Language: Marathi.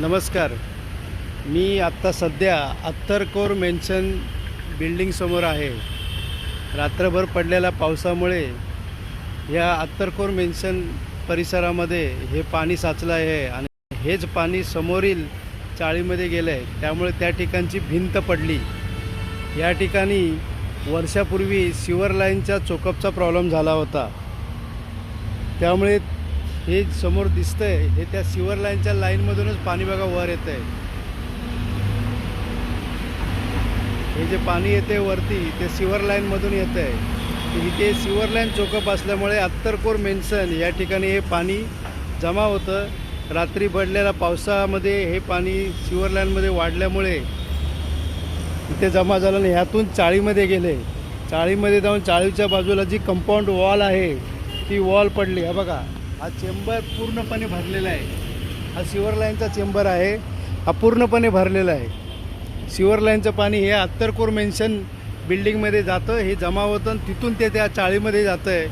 नमस्कार. मी आत्ता सध्या अत्तरकोर मेन्शन बिल्डिंगसमोर आहे. रात्रभर पडलेल्या पावसामुळे या अत्तरकोर मेन्शन परिसरामध्ये हे पाणी साचलं आहे आणि हेच पाणी समोरील चाळीमध्ये गेलं आहे त्यामुळे त्या ठिकाणची भिंत पडली. या ठिकाणी वर्षापूर्वी सिवर लाईनच्या चोकअपचा प्रॉब्लेम झाला होता. त्यामुळे हे समोर दिसतंय हे त्या सिवर लाईनच्या लाईनमधूनच पाणी बघा वर येतं आहे हे जे पाणी येते वरती ते सिवर लाईनमधून येतं आहे इथे सिवर लाईन चोकअप असल्यामुळे अत्तरकोर मेन्सन या ठिकाणी हे पाणी जमा होतं. रात्री पडलेल्या पावसामध्ये हे पाणी सिवर लाईनमध्ये वाढल्यामुळे इथे जमा झालं आणि ह्यातून चाळीमध्ये गेले. चाळीमध्ये जाऊन चाळीच्या बाजूला जी कंपाऊंड वॉल आहे ती वॉल पडली. हा बघा. हा चेंबर पूर्णपणे भरलेला आहे. हा सिवर लाईनचा चेंबर आहे. हा पूर्णपणे भरलेला आहे. सिवर लाईनचं पाणी हे अत्तरकोर मेन्शन बिल्डिंगमध्ये जातं हे जमा होतं आणि तिथून ते त्या चाळीमध्ये जातं आहे